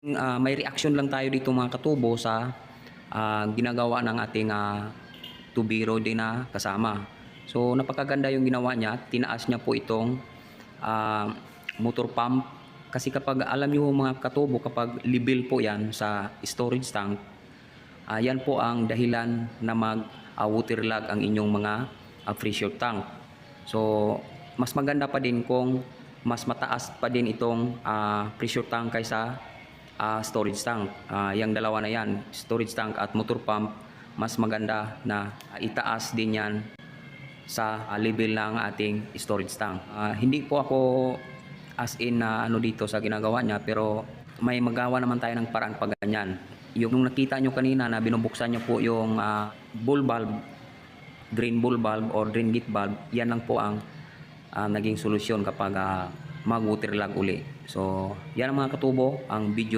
Ah, may reaction lang tayo dito mga katubo sa ah, ginagawa ng ating ah, tubiro din na kasama. So napakaganda yung ginawa niya. Tinaas niya po itong ah, motor pump. Kasi kapag alam niyo mga katubo, kapag level po yan sa storage tank, ah, yan po ang dahilan na mag ah, waterlog ang inyong mga ah, pressure tank. So mas maganda pa din kung mas mataas pa din itong ah, pressure tank kaysa ah, storage tank. Ah, yung dalawa na yan, storage tank at motor pump, mas maganda na itaas din yan sa ah, level ng ating storage tank. Ah, hindi po ako as in na ano dito sa ginagawa niya pero may magawa naman tayo ng paraan pag ganyan. Yung nung nakita nyo kanina na binubuksan nyo po yung ah, bull bulb, green bull bulb or green gate bulb, yan lang po ang ah, naging solusyon kapag uh, mag-water lag uli. So, yan ang mga katubo, ang video